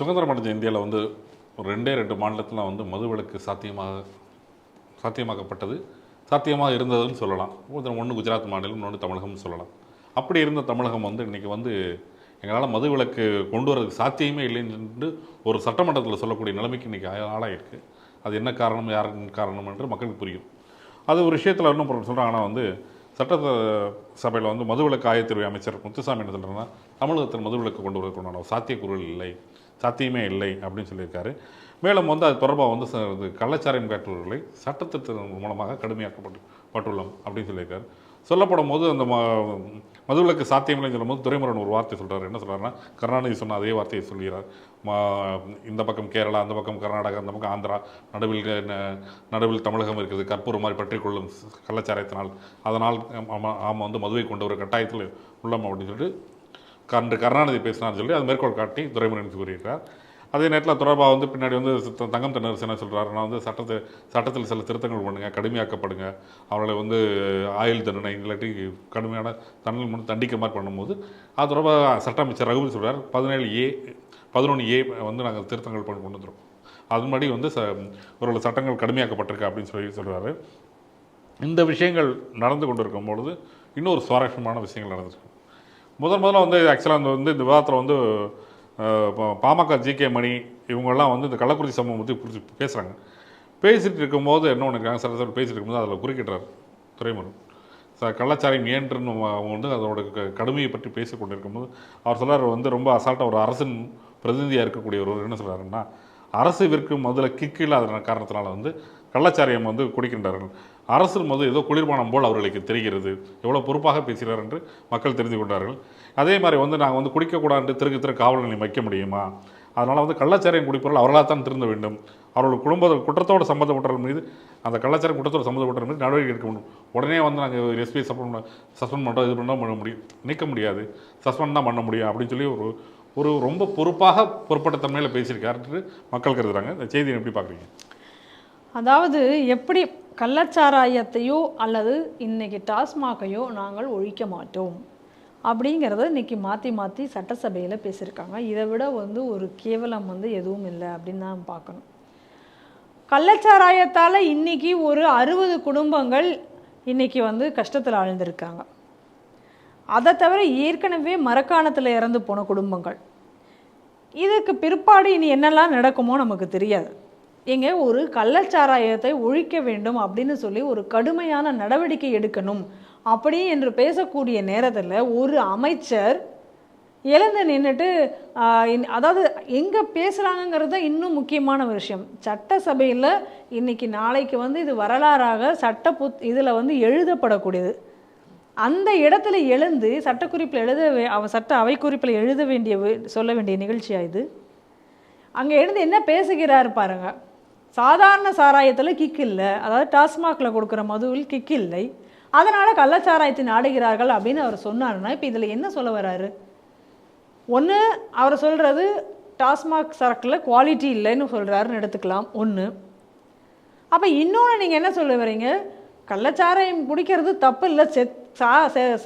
சுதந்திரம் அடைஞ்ச இந்தியாவில் வந்து ஒரு ரெண்டே ரெண்டு மாநிலத்தில் வந்து மதுவிலக்கு சாத்தியமாக சாத்தியமாக்கப்பட்டது. சாத்தியமாக இருந்ததுன்னு சொல்லலாம். ஒன்று குஜராத் மாநிலம் இன்னொன்று தமிழகம்னு சொல்லலாம். அப்படி இருந்த தமிழகம் வந்து இன்றைக்கி வந்து எங்களால் மது விலக்கு கொண்டு வரதுக்கு சாத்தியமே இல்லைன்னு ஒரு சட்டமன்றத்தில் சொல்லக்கூடிய நிலைமைக்கு இன்றைக்கி ஆளாயிருக்கு. அது என்ன காரணம் யாருக்கு காரணம் என்று மக்களுக்கு புரியும். அது ஒரு விஷயத்தில் இன்னும் சொல்கிறாங்க ஆனால் வந்து சட்ட சபையில் வந்து மதுவிலக்கு ஆயத்துறை அமைச்சர் முத்துசாமி என்ன சொல்கிறேன்னா தமிழகத்தில் மதுவிலக்கு கொண்டு வருவதற்கான சாத்தியக்கூறுகள் இல்லை. சாத்தியமே இல்லை அப்படின்னு சொல்லியிருக்காரு. மேலும் வந்து அது தொடர்பாக வந்து ச- இது கள்ளச்சாராயம் காட்டுபவர்களை சட்டத்திட்டம் மூலமாக கடுமையாக்கப்பட்டு பட்டுள்ளோம் அப்படின்னு சொல்லியிருக்காரு. சொல்லப்படும் போது அந்த ம மதுவிலக்கு சாத்தியமில்லைன்னு சொல்லும்போது துரைமுருகன் ஒரு வார்த்தை சொல்கிறார் என்ன சொல்கிறாருன்னா கருணாநிதி சொன்ன அதே வார்த்தையை சொல்கிறார் மா இந்த பக்கம் கேரளா அந்த பக்கம் கர்நாடகா அந்த பக்கம் ஆந்திரா நடுவில் நடுவில் தமிழகம் இருக்குது. கற்பூரம் மாதிரி பற்றிக்கொள்ளும் கள்ளச்சாரத்தினால் அதனால் ஆமாம் ஆமாம் வந்து மதுவை கொண்டு ஒரு கட்டாயத்தில் உள்ளோம் அப்படின்னு சொல்லிட்டு கன்று கருணாநிதி பேசினார்னு சொல்லி அது மேற்கோள் காட்டி துரைமுருகன் கூறியிருக்கார் அதே நேரத்தில் தொடர்பாக வந்து பின்னாடி வந்து த- தங்கம் தென்னரசு என்ன சொல்கிறாரு நான் வந்து சட்டத்தை சட்டத்தில் சில திருத்தங்கள் பண்ணுங்கள் கடுமையாக்கப்படுங்க. அவர்களை வந்து ஆயுள் தண்டனை இல்லாட்டி கடுமையான தண்டனை மட்டும் தண்டிக்க மாதிரி பண்ணும்போது அது தொடர்பாக சட்ட அமைச்சர் ரகுபதி சொல்கிறார் பதினேழு ஏ பதினொன்று ஏ வந்து நாங்கள் திருத்தங்கள் பண்ணி கொண்டு வந்துடும் அது முன்னாடி வந்து ச ஒரு சட்டங்கள் கடுமையாக்கப்பட்டிருக்கு அப்படின்னு சொல்லி சொல்கிறாரு இந்த விஷயங்கள் நடந்து கொண்டு இருக்கும் பொழுது இன்னொரு சுவாரஸ்யமான விஷயங்கள் நடந்திருக்கு. முதல் முதல்ல வந்து ஆக்சுவலாக அந்த வந்து இந்த விவாதத்தில் வந்து பாமக ஜி கே மணி இவங்கெல்லாம் வந்து இந்த கள்ளக்குறிச்சி சம்பவம் பற்றி குறித்து பேசுகிறாங்க பேசிகிட்டு இருக்கும்போது என்ன ஒன்று இருக்காங்க? சார் பேசிகிட்டு பேசிட்டு இருக்கும்போது அதில் குறுக்கிட்டார் துறைமுருகன் சார் கள்ளச்சாரியம் ஏன்றுன்னு அவங்க வந்து அதோட க- கடுமையை பற்றி பேசி கொண்டிருக்கும்போது அவர் சொல்கிறார் வந்து ரொம்ப அசால்ட்டாக ஒரு அரசின் பிரதிநிதியாக இருக்கக்கூடிய ஒரு என்ன சொல்கிறாருன்னா அரசு விற்கும் முதல்ல கிக்கு இல்லாத காரணத்தினால வந்து கள்ளச்சாரியம் வந்து குடிக்கின்றார்கள். அரசு மது ஏதோ குளிர்பானம் போல் அவர்களுக்கு தெரிகிறது. எவ்வளோ பொறுப்பாக பேசுகிறார் என்று மக்கள் தெரிந்து கொண்டார்கள். அதே மாதிரி வந்து நாங்கள் வந்து குடிக்கக்கூடாது திருக்கு திரு காவல் நிலையம் வைக்க முடியுமா? அதனால் வந்து கள்ளச்சாரியம் குடிப்பவர்கள் அவர்களாக தான் திருந்த வேண்டும். அவர்கள் குடும்ப குற்றத்தோடு சம்மந்தப்பட்டவர்கள் மீது அந்த கள்ளச்சாரம் குற்றத்தோடு சம்மந்தப்பட்டவர்கள் மீது நடவடிக்கை எடுக்க முடியும். உடனே வந்து நாங்கள் எஸ்பி சஸ்பெண்ட் சஸ்பெண்ட் பண்ணுறோம் இது பண்ணால் பண்ண முடியும். நீக்க முடியாது. சஸ்பெண்ட் தான் பண்ண முடியும் அப்படின்னு சொல்லி ஒரு ஒரு ரொம்ப பொறுப்பாக பொறுப்பட்ட தன்மையில் பேசியிருக்காருன்ட்டு மக்கள் கருதுகிறாங்க இந்த செய்தியை எப்படி பார்க்குறீங்க? அதாவது எப்படி கள்ளச்சாராயத்தையோ அல்லது இன்னைக்கு டாஸ்மாகையோ நாங்கள் ஒழிக்க மாட்டோம் அப்படிங்கிறத இன்றைக்கி மாற்றி மாற்றி சட்டசபையில் பேசியிருக்காங்க. இதை விட வந்து ஒரு கேவலம் வந்து எதுவும் இல்லை அப்படின்னு தான் பார்க்கணும். கள்ளச்சாராயத்தால் இன்னைக்கு ஒரு அறுபது குடும்பங்கள் இன்னைக்கு வந்து கஷ்டத்தில் ஆழ்ந்திருக்காங்க. அதை தவிர ஏற்கனவே மரக்காணத்தில் இறந்து போன குடும்பங்கள். இதுக்கு பிற்பாடு இனி என்னெல்லாம் நடக்குமோ நமக்கு தெரியாது. எங்க ஒரு கள்ளச்சாராயத்தை ஒழிக்க வேண்டும் அப்படின்னு சொல்லி ஒரு கடுமையான நடவடிக்கை எடுக்கணும். அப்படி என்று பேசக்கூடிய நேரத்தில் ஒரு அமைச்சர் எழுந்து நின்றுட்டு அதாவது எங்கே பேசுகிறாங்கங்கிறது தான் இன்னும் முக்கியமான விஷயம். சட்டசபையில் இன்னைக்கு நாளைக்கு வந்து இது வரலாறாக சட்ட புத் இதில் வந்து எழுதப்படக்கூடியது. அந்த இடத்துல எழுந்து சட்டக்குறிப்பில் எழுத வே- அவ சட்ட அவை குறிப்பில் எழுத வேண்டிய சொல்ல வேண்டிய நிகழ்ச்சியாக இது? அங்கே எழுந்து என்ன பேசுகிறார் பாருங்கள் சாதாரண சாராயத்தில் கிக் இல்லை. அதாவது டாஸ்மாகில் கொடுக்குற மதுவில் கிக் இல்லை. அதனால் கள்ளச்சாராயத்தை நாடுகிறார்கள் அப்படின்னு அவர் சொன்னார்னா இப்போ இதில் என்ன சொல்ல வர்றாரு ஒன்று அவர் சொல்கிறது டாஸ்மாக் சரக்கில் குவாலிட்டி இல்லைன்னு சொல்கிறாருன்னு எடுத்துக்கலாம். ஒன்று அப்போ இன்னொன்று நீங்கள் என்ன சொல்ல வரீங்க? கள்ளச்சாராயம் குடிக்கிறது தப்பு இல்லை. செத் சா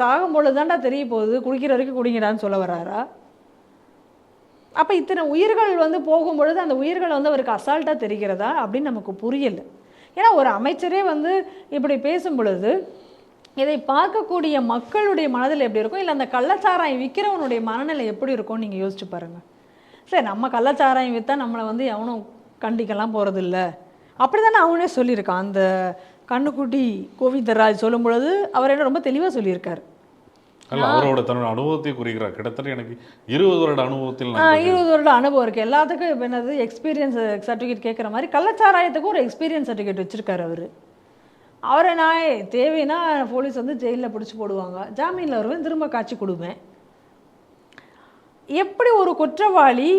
சாகும் பொழுது தாண்டா தெரிய போகுது. குடிக்கிற வரைக்கும் குடிங்கடான்னு சொல்ல வராரா? அப்போ இத்தனை உயிர்கள் வந்து போகும் பொழுது அந்த உயிர்கள் வந்து அவருக்கு அசால்ட்டாக தெரிகிறதா அப்படின்னு நமக்கு புரியல. ஏன்னா ஒரு அமைச்சரே வந்து இப்படி பேசும் பொழுது இதை பார்க்கக்கூடிய மக்களுடைய மனதில் எப்படி இருக்கும்? இல்லை அந்த கள்ளச்சாராயம் விற்கிறவனுடைய மனநிலை எப்படி இருக்கும்னு நீங்கள் யோசிச்சு பாருங்க. சரி நம்ம கள்ளச்சாராயம் விற்றா நம்மளை வந்து எவனும் கண்டிக்கலாம் போகிறதில்ல அப்படி தானே அவனே சொல்லியிருக்கான். அந்த கண்ணுக்குட்டி கோவிந்தராஜ் சொல்லும் பொழுது அவர் என்ன ரொம்ப தெளிவாக சொல்லியிருக்காரு. அவரோட தன்னோட அனுபவத்தை குறிக்கிறார் கிட்டத்தட்ட எனக்கு இருபது வருட அனுபவத்தில் இருபது வருட அனுபவம் இருக்குது எல்லாத்துக்கும் இப்போ என்னது எக்ஸ்பீரியன்ஸ் சர்டிஃபிகேட் கேட்குற மாதிரி கள்ளச்சாராயத்துக்கும் ஒரு எக்ஸ்பீரியன்ஸ் சர்டிஃபிகேட் வச்சுருக்காரு அவர். அவரை நான் தேவைன்னா போலீஸ் வந்து ஜெயிலில் பிடிச்சி போடுவாங்க. ஜாமீனில் வருவேன் திரும்ப காட்சி கொடுப்பேன். எப்படி ஒரு குற்றவாளி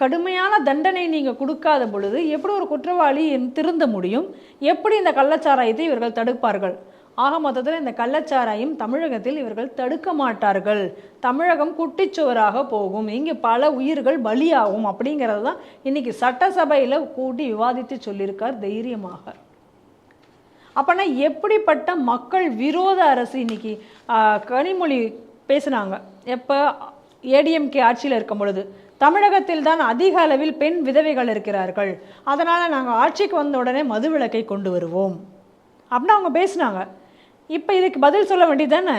கடுமையான தண்டனை நீங்கள் கொடுக்காத பொழுது எப்படி ஒரு குற்றவாளி திருந்த முடியும்? எப்படி இந்த கள்ளச்சாராயத்தை இவர்கள் தடுப்பார்கள்? ஆக மொத்தத்தில் இந்த கள்ளச்சாராயம் தமிழகத்தில் இவர்கள் தடுக்க மாட்டார்கள். தமிழகம் குட்டிச்சுவராக போகும். இங்கே பல உயிர்கள் பலியாகும் அப்படிங்கிறது தான் இன்னைக்கு சட்டசபையில் கூட்டி விவாதித்து சொல்லியிருக்கார் தைரியமாக. அப்போனா எப்படிப்பட்ட மக்கள் விரோத அரசு இன்னைக்கு கனிமொழி பேசுனாங்க. எப்போ ஏடிஎம்கே ஆட்சியில் இருக்கும் பொழுது தமிழகத்தில் தான் அதிக அளவில் பெண் விதவைகள் இருக்கிறார்கள். அதனால் நாங்கள் ஆட்சிக்கு வந்த உடனே மதுவிலக்கை கொண்டு வருவோம். அப்படின்னு அவங்க பேசினாங்க. இப்போ இதுக்கு பதில் சொல்ல வேண்டியது தானே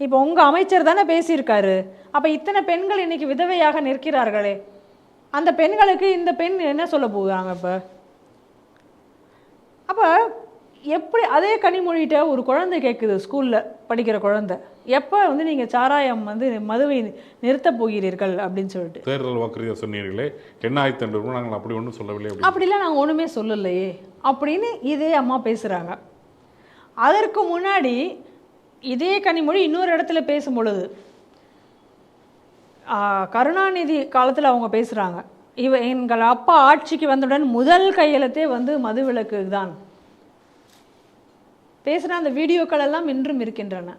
இப்போ உங்கள் அமைச்சர் தானே பேசியிருக்காரு. அப்போ இத்தனை பெண்கள் இன்னைக்கு விதவையாக நிற்கிறார்களே. அந்த பெண்களுக்கு இந்த பெண் என்ன சொல்ல போகிறாங்க இப்போ? அப்போ எப்படி அதே கனிமொழிகிட்ட ஒரு குழந்தை கேட்குது ஸ்கூலில் படிக்கிற குழந்தை. எப்போ வந்து நீங்கள் சாராயம் வந்து மதுவை நிறுத்தப் போகிறீர்கள் அப்படின்னு சொல்லிட்டு? தேர்தல் வாக்குறுதியை சொன்னீர்களே என்ன ஆயிரத்தி ரெண்டு நாங்கள் அப்படி ஒன்றும் சொல்லவில்லை அப்படி அப்படிலாம் நாங்கள் ஒன்றுமே சொல்லலையே. அப்படின்னு இதே அம்மா பேசுகிறாங்க அதற்கு முன்னாடி இதே கனிமொழி இன்னொரு இடத்துல பேசும் பொழுது கருணாநிதி காலத்தில் அவங்க பேசுகிறாங்க இவ எங்கள் அப்பா ஆட்சிக்கு வந்தவுடன் முதல் கையெழுத்தே வந்து மதுவிலக்கு தான். பேசுகிற அந்த வீடியோக்கள் எல்லாம் இன்றும் இருக்கின்றன.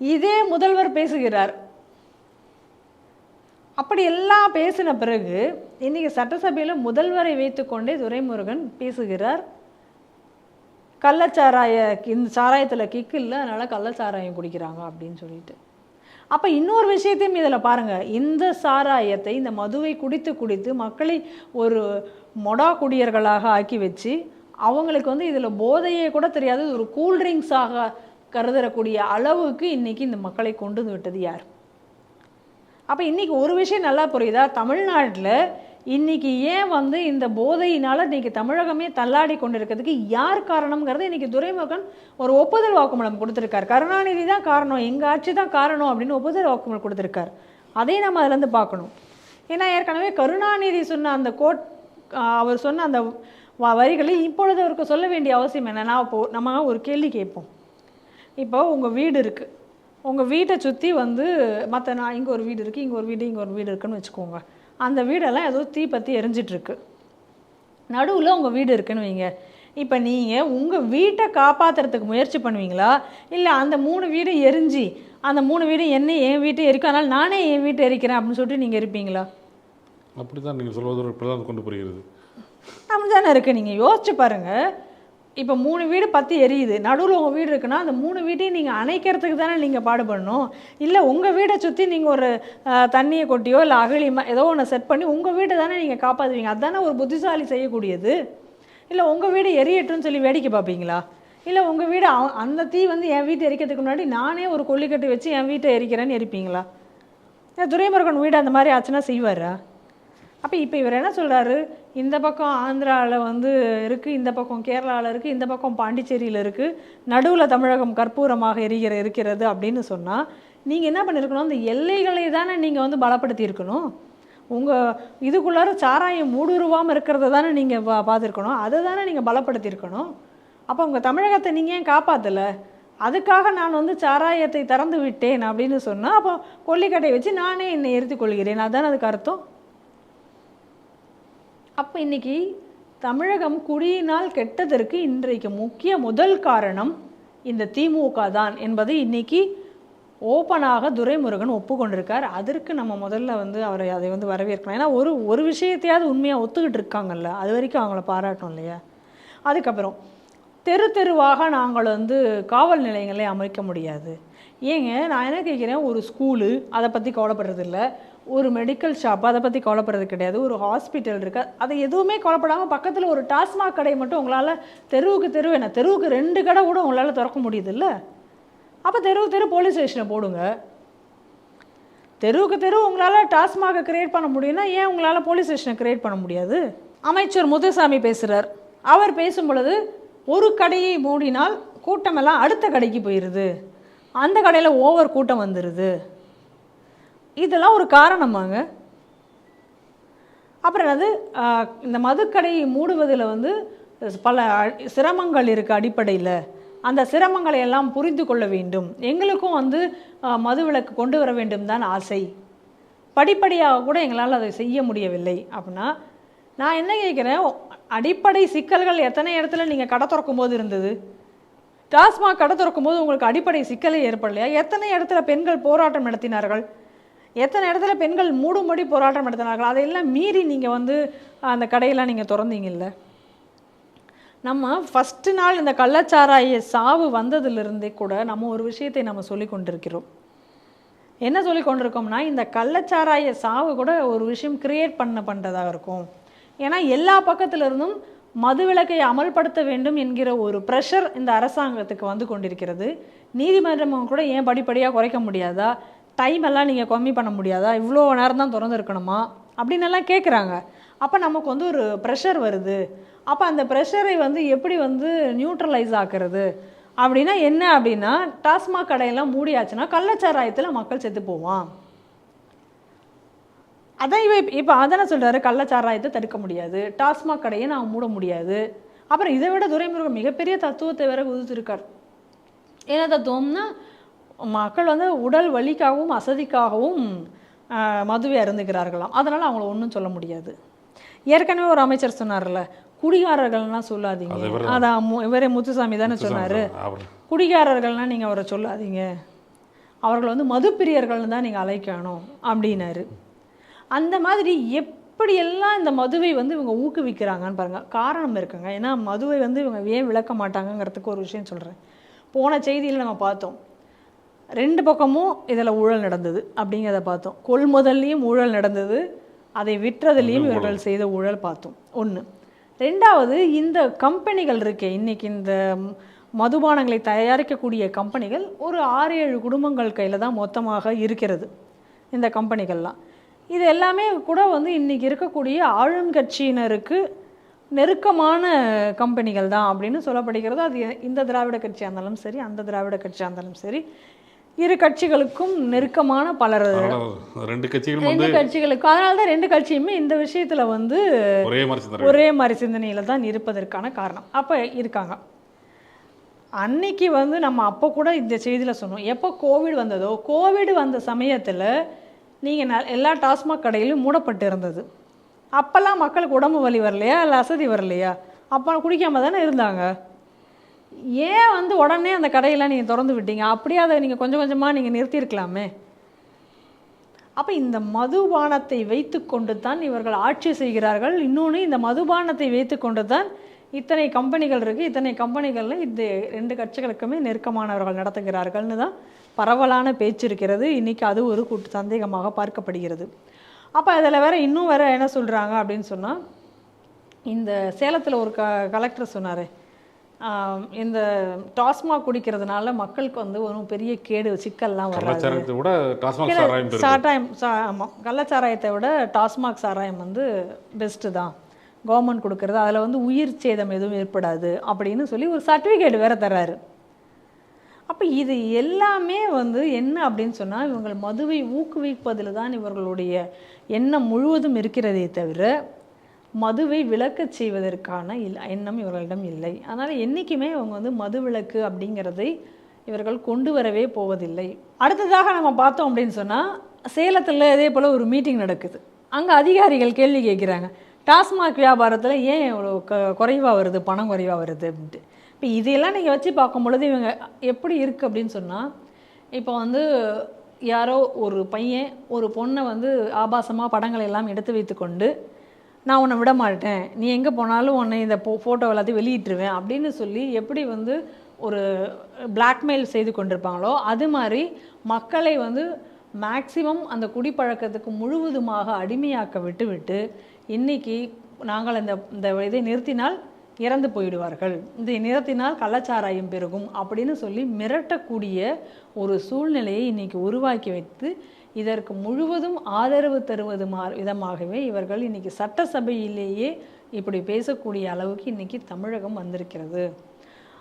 இதே முதல்வர் பேசுகிறார். அப்படி எல்லாம் பேசின பிறகு இன்றைக்கி சட்டசபையில் முதல்வரை வைத்துக்கொண்டே துரைமுருகன் பேசுகிறார். கள்ளச்சாராய இந்த சாராயத்தில் கிக்கு இல்லை அதனால் கள்ளச்சாராயம் குடிக்கிறாங்க அப்படின்னு சொல்லிட்டு. அப்போ இன்னொரு விஷயத்தையும் இதில் பாருங்கள் இந்த சாராயத்தை இந்த மதுவை குடித்து குடித்து மக்களை ஒரு மொடா குடியர்களாக ஆக்கி வச்சு அவங்களுக்கு வந்து இதில் போதையே கூட தெரியாது. ஒரு கூல்ட்ரிங்க்ஸாக கருதக்கூடிய அளவுக்கு இன்னைக்கு இந்த மக்களை கொண்டு வந்து விட்டது யார்? அப்போ இன்றைக்கி ஒரு விஷயம் நல்லா புரியுதா? தமிழ்நாட்டில் இன்னைக்கு ஏன் வந்து இந்த போதையினால் இன்றைக்கி தமிழகமே தள்ளாடி கொண்டிருக்கிறதுக்கு யார் காரணம்ங்கிறது இன்றைக்கி துரைமுகன் ஒரு ஒப்புதல் வாக்குமூலம் கொடுத்துருக்கார். கருணாநிதி தான் காரணம் எங்கள் ஆட்சி தான் காரணம் அப்படின்னு ஒப்புதல் வாக்குமூலம் கொடுத்துருக்கார். அதையும் நம்ம அதுலேருந்து பார்க்கணும். ஏன்னா ஏற்கனவே கருணாநிதி சொன்ன அந்த கோட் அவர் சொன்ன அந்த வ- வரிகளை இப்பொழுது அவருக்கு சொல்ல வேண்டிய அவசியம் என்னென்னா இப்போ நம்ம ஒரு கேள்வி கேட்போம். இப்போ உங்கள் வீடு இருக்குது உங்கள் வீட்டை சுற்றி வந்து மற்ற நான் இங்கே ஒரு வீடு இருக்குது இங்கே ஒரு வீடு இங்கே ஒரு வீடு இருக்குன்னு வச்சுக்கோங்க. அந்த வீடெல்லாம் ஏதோ தீ பற்றி எரிஞ்சிட்ருக்கு. நடுவில் உங்கள் வீடு இருக்குன்னு வைங்க. இப்போ நீங்கள் உங்கள் வீட்டை காப்பாற்றுறதுக்கு முயற்சி பண்ணுவீங்களா? இல்லை அந்த மூணு வீடு எரிஞ்சு அந்த மூணு வீடு என்ன என் வீட்டை எரிக்கும் அதனால் நானே என் வீட்டை எரிக்கிறேன் அப்படின்னு சொல்லிட்டு நீங்கள் இருப்பீங்களா? அப்படி தான் நீங்கள் சொல்வது இப்படி தான் கொண்டு புரிகிறது நம்ம தானே இருக்குது நீங்கள் யோசிச்சு பாருங்கள் இப்போ மூணு வீடு பற்றி எரியுது. நடுவில் உங்கள் வீடு இருக்குன்னா அந்த மூணு வீட்டையும் நீங்கள் அணைக்கிறதுக்கு தானே நீங்கள் பாடுபடணும். இல்லை உங்கள் வீடை சுற்றி நீங்கள் ஒரு தண்ணியை கொட்டியோ இல்லை அகழியமாக ஏதோ ஒன்று செட் பண்ணி உங்கள் வீட்டை தானே நீங்கள் காப்பாற்றுவீங்க அதுதானே ஒரு புத்திசாலி செய்யக்கூடியது. இல்லை உங்கள் வீடு எரியட்டும்னு சொல்லி வேடிக்கை பார்ப்பீங்களா? இல்லை உங்கள் வீடு அந்த தீ வந்து என் வீட்டை எரிக்கிறதுக்கு முன்னாடி நானே ஒரு கொல்லிக்கட்டு வச்சு என் வீட்டை எரிக்கிறேன்னு எரிப்பீங்களா? ஏன் துரைமுருகன் வீடு அந்த மாதிரி ஆச்சுன்னா செய்வாரா? அப்போ இப்போ இவர் என்ன சொல்கிறாரு இந்த பக்கம் ஆந்திராவில் வந்து இருக்குது இந்த பக்கம் கேரளாவில் இருக்குது இந்த பக்கம் பாண்டிச்சேரியில் இருக்குது நடுவில் தமிழகம் கற்பூரமாக எரிகிற இருக்கிறது அப்படின்னு சொன்னால் நீங்கள் என்ன பண்ணியிருக்கணும் அந்த எல்லைகளை தானே நீங்கள் வந்து பலப்படுத்தியிருக்கணும் உங்கள் இதுக்குள்ளார சாராயம் ஊடுருவாமல் இருக்கிறத தானே நீங்கள் பா பார்த்துருக்கணும். அதை தானே நீங்கள் பலப்படுத்தியிருக்கணும் அப்போ உங்கள் தமிழகத்தை நீங்கள் ஏன் காப்பாற்றலை அதுக்காக நான் வந்து சாராயத்தை திறந்து விட்டேன் அப்படின்னு சொன்னால் அப்போ கொல்லிக்கட்டை வச்சு நானே என்னை எரித்து கொள்கிறேன். அதானே அதுக்கு அர்த்தம்? அப்போ இன்னைக்கு தமிழகம் குடியினால் கெட்டதற்கு இன்றைக்கு முக்கிய முதல் காரணம் இந்த திமுக தான் என்பது இன்றைக்கி ஓப்பனாக துரைமுருகன் ஒப்புக்கொண்டிருக்கார். அதற்கு நம்ம முதல்ல வந்து அவரை அதை வந்து வரவேற்கணும் ஏன்னா ஒரு ஒரு விஷயத்தையாவது உண்மையாக ஒத்துக்கிட்டு இருக்காங்கல்ல அது வரைக்கும் அவங்கள பாராட்டணும் இல்லையா? அதுக்கப்புறம் தெரு தெருவாக நாங்கள் வந்து காவல் நிலையங்களை அமைக்க முடியாது. ஏங்க நான் என்ன கேட்குறேன்? ஒரு ஸ்கூலு அதை பற்றி கவலைப்படுறதில்ல. ஒரு மெடிக்கல் ஷாப் அதை பற்றி கவலைப்படுறது கிடையாது. ஒரு ஹாஸ்பிட்டல் இருக்குது அதை எதுவுமே கவலைப்படாமல் பக்கத்தில் ஒரு டாஸ்மாக் கடை மட்டும் உங்களால் தெருவுக்கு தெரு என்ன தெருவுக்கு ரெண்டு கடை கூட உங்களால் திறக்க முடியுதுல்ல? அப்போ தெருவுக்கு தெரு போலீஸ் ஸ்டேஷனை போடுங்க. தெருவுக்கு தெரு உங்களால் டாஸ்மாகை கிரியேட் பண்ண முடியும்னா ஏன் உங்களால் போலீஸ் ஸ்டேஷனை கிரியேட் பண்ண முடியாது? அமைச்சர் முத்துசாமி பேசுகிறார் அவர் பேசும் பொழுது ஒரு கடையை மூடினால் கூட்டமெல்லாம் அடுத்த கடைக்கு போயிடுது அந்த கடையில் ஓவர் கூட்டம் வந்துடுது இதெல்லாம் ஒரு காரணமாங்க. அப்புறம் என்னது இந்த மதுக்கடையை மூடுவதில் வந்து பல சிரமங்கள் இருக்குது அடிப்படையில். அந்த சிரமங்களை எல்லாம் புரிந்து கொள்ள வேண்டும். எங்களுக்கும் வந்து மதுவிலக்கு கொண்டு வர வேண்டும் தான் ஆசை. படிப்படியாக கூட எங்களால் அதை செய்ய முடியவில்லை. அப்படின்னா நான் என்ன கேட்குறேன் அடிப்படை சிக்கல்கள் எத்தனை இடத்துல நீங்கள் கடை திறக்கும் போது இருந்தது? டாஸ்மாக் கடை திறக்கும் போது உங்களுக்கு அடிப்படை சிக்கலே ஏற்படலையா? எத்தனை இடத்துல பெண்கள் போராட்டம் நடத்தினார்கள்? எத்தனை இடத்துல பெண்கள் மூடும்படி போராட்டம் நடத்தினார்கள்? அதையெல்லாம் மீறி நீங்கள் வந்து அந்த கடையெல்லாம் நீங்கள் திறந்தீங்கல்ல? நம்ம ஃபஸ்ட்டு நாள் இந்த கள்ளச்சாராய சாவு வந்ததிலிருந்தே கூட நம்ம ஒரு விஷயத்தை நம்ம சொல்லி கொண்டிருக்கிறோம். என்ன சொல்லி கொண்டிருக்கோம்னா இந்த கள்ளச்சாராய சாவு கூட ஒரு விஷயம் கிரியேட் பண்ண பண்ணுறதாக இருக்கும். ஏன்னா எல்லா பக்கத்திலிருந்தும் மதுவிலக்கை அமல்படுத்த வேண்டும் என்கிற ஒரு ப்ரெஷர் இந்த அரசாங்கத்துக்கு வந்து கொண்டிருக்கிறது. நீதிமன்றம் கூட ஏன் படிப்படியாக குறைக்க முடியாதா? டைம் எல்லாம் நீங்கள் கம்மி பண்ண முடியாதா? இவ்வளோ நேரம் தான் திறந்துருக்கணுமா? அப்படின்னு எல்லாம் கேட்குறாங்க அப்போ நமக்கு வந்து ஒரு ப்ரெஷர் வருது. அப்போ அந்த ப்ரெஷரை வந்து எப்படி வந்து நியூட்ரலைஸ் ஆக்குறது? அப்படின்னா என்ன அப்படின்னா டாஸ்மாக் கடையெல்லாம் மூடியாச்சுன்னா கள்ளச்சாராயத்தில் மக்கள் செத்து போவான். அதான் இவ இப்போ அதானே சொல்கிறாரு கள்ளச்சாராயத்தை தடுக்க முடியாது. டாஸ்மாக் கடையை நான் மூட முடியாது. அப்புறம் இதை விட துரைமுருகன் மிகப்பெரிய தத்துவத்தை வேற உதித்திருக்கார். என்ன தத்துவம்னா மக்கள் வந்து உடல் வலிக்காகவும் அசதிக்காகவும் மதுவை அருந்துகிறார்களாம். அதனால் அவங்கள ஒன்றும் சொல்ல முடியாது. ஏற்கனவே ஒரு அமைச்சர் சொன்னார்ல குடிகாரர்கள்லாம் சொல்லாதீங்க. அதான் மு- இவரே முத்துசாமி தானே சொன்னார். அவர். குடிகாரர்கள்லாம் நீங்கள் அவரை சொல்லாதீங்க. அவர்கள் வந்து மதுப்பிரியர்கள்னு தான் நீங்கள் அழைக்கணும் அப்படின்னாரு. அந்த மாதிரி எப்படியெல்லாம் இந்த மதுவை வந்து இவங்க ஊக்குவிக்கிறாங்கன்னு பாருங்க. காரணம் இருக்குங்க. ஏன்னா மதுவை வந்து இவங்க ஏன் விளக்க மாட்டாங்கங்கிறதுக்கு ஒரு விஷயம் சொல்கிறேன் போன செய்தியில் நம்ம பார்த்தோம். ரெண்டு பக்கமும் இதில் ஊழல் நடந்தது அப்படிங்கிறத பார்த்தோம். கொள்முதல்லையும் ஊழல் நடந்தது அதை விற்றதுலேயும் இவர்கள் செய்த ஊழல் பார்த்தோம். ஒன்று ரெண்டாவது இந்த கம்பெனிகள் இருக்கே இன்னைக்கு இந்த மதுபானங்களை தயாரிக்கக்கூடிய கம்பெனிகள் ஒரு ஆறு ஏழு குடும்பங்கள் கையில் தான் மொத்தமாக இருக்கிறது இந்த கம்பெனிகள்லாம். இது எல்லாமே கூட வந்து இன்னைக்கு இருக்கக்கூடிய ஆளுங்கட்சியினருக்கு நெருக்கமான கம்பெனிகள் தான் அப்படின்னு சொல்லப்படுகிறது. அது இந்த திராவிட கட்சியாக இருந்தாலும் சரி அந்த திராவிட கட்சியாக இருந்தாலும் சரி இரு கட்சிகளுக்கும் நெருக்கமான பலர் ரெண்டு கட்சிகளும் ரெண்டு கட்சிகளுக்கும் அதனால தான் ரெண்டு கட்சியுமே இந்த விஷயத்துல வந்து ஒரே மாதிரி ஒரே மாதிரி சிந்தனையில தான் இருப்பதற்கான காரணம். அப்ப இருக்காங்க. அன்னைக்கு வந்து நம்ம அப்போ கூட இந்த செய்தியில் சொன்னோம். எப்போ கோவிட் வந்ததோ கோவிட் வந்த சமயத்தில் நீங்கள் ந எல்லா டாஸ்மாக் கடையிலும் மூடப்பட்டு இருந்தது. அப்போல்லாம் மக்களுக்கு உடம்பு வலி வரலையா? இல்லை அசதி வரலையா? அப்போ குடிக்காம தானே இருந்தாங்க. ஏன் வந்து உடனே அந்த கடையெல்லாம் நீங்கள் திறந்து விட்டீங்க? அப்படியே அதை நீங்கள் கொஞ்சம் கொஞ்சமாக நீங்கள் நிறுத்தியிருக்கலாமே. அப்போ இந்த மதுபானத்தை வைத்துக்கொண்டு தான் இவர்கள் ஆட்சி செய்கிறார்கள். இன்னொன்று இந்த மதுபானத்தை வைத்து கொண்டு தான் இத்தனை கம்பெனிகள் இருக்குது இத்தனை கம்பெனிகளில் இந்த ரெண்டு கட்சிகளுக்குமே நெருக்கமானவர்கள் நடத்துகிறார்கள்னு தான் பரவலான பேச்சு இருக்கிறது. இன்றைக்கி அது ஒரு கூட்டு சந்தேகமாக பார்க்கப்படுகிறது. அப்போ அதில் வேறு இன்னும் வேறு என்ன சொல்கிறாங்க அப்படின்னு சொன்னால் இந்த சேலத்தில் ஒரு க கலெக்டர் சொன்னார். இந்த டாஸ்மாக் குடிக்கிறதுனால மக்களுக்கு வந்து ஒரு பெரிய கேடு சிக்கல்லாம் வராது. விட டாஸ்மாக் சாராயம் ஆமாம் கள்ளச்சாராயத்தை விட டாஸ்மாக் சாராயம் வந்து பெஸ்ட்டு தான். கவர்மெண்ட் கொடுக்கறது அதில் வந்து உயிர் சேதம் எதுவும் ஏற்படாது அப்படின்னு சொல்லி ஒரு சர்டிஃபிகேட் வேற தர்றாரு. அப்போ இது எல்லாமே வந்து என்ன அப்படின்னு சொன்னால் இவங்கள் மதுவை ஊக்குவிப்பதில் தான் இவர்களுடைய எண்ணம் முழுவதும் இருக்கிறதே தவிர மதுவை விளக்கச் செய்வதற்கான இல் எண்ணம் இவர்களிடம் இல்லை. அதனால் என்றைக்குமே அவங்க வந்து மது விலக்கு அப்படிங்கிறதை இவர்கள் கொண்டு வரவே போவதில்லை. அடுத்ததாக நம்ம பார்த்தோம் அப்படின்னு சொன்னால் சேலத்தில் இதே போல் ஒரு மீட்டிங் நடக்குது. அங்கே அதிகாரிகள் கேள்வி கேட்குறாங்க. டாஸ்மாக் வியாபாரத்தில் ஏன் இவ்வளோ க குறைவாக வருது பணம் குறைவாக வருது அப்படின்ட்டு. இப்போ இதையெல்லாம் நீங்கள் வச்சு பார்க்கும் பொழுது இவங்க எப்படி இருக்குது அப்படின்னு சொன்னால் இப்போ வந்து யாரோ ஒரு பையன் ஒரு பொண்ணை வந்து ஆபாசமாக படங்களை எல்லாம் எடுத்து வைத்துக்கொண்டு நான் உன்னை விட மாட்டேன். நீ எங்கே போனாலும் உன்னை இந்த போ ஃபோட்டோ எல்லாத்தையும் வெளியிட்டுருவேன். அப்படின்னு சொல்லி எப்படி வந்து ஒரு பிளாக்மெயில் செய்து கொண்டிருப்பாங்களோ அது மாதிரி மக்களை வந்து மேக்சிமம் அந்த குடிப்பழக்கத்துக்கு முழுவதுமாக அடிமையாக்க விட்டுவிட்டு இன்றைக்கி நாங்கள் இந்த இந்த இதை நிறுத்தினால் இறந்து போயிடுவார்கள். இந்த நிறத்தினால் கள்ளச்சாராயம் பெருகும் அப்படின்னு சொல்லி மிரட்டக்கூடிய ஒரு சூழ்நிலையை இன்னைக்கு உருவாக்கி வைத்து இதற்கு முழுவதும் ஆதரவு தருவது மா விதமாகவே இவர்கள் இன்னைக்கு சட்டசபையிலேயே இப்படி பேசக்கூடிய அளவுக்கு இன்னைக்கு தமிழகம் வந்திருக்கிறது.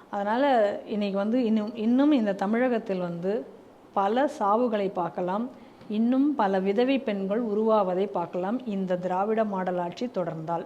அதனால் இன்னைக்கு வந்து இன்னும் இன்னும் இந்த தமிழகத்தில் வந்து பல சாவுகளை பார்க்கலாம். இன்னும் பல விதவை பெண்கள் உருவாவதை பார்க்கலாம். இந்த திராவிட மாடல் ஆட்சி தொடர்ந்தால்.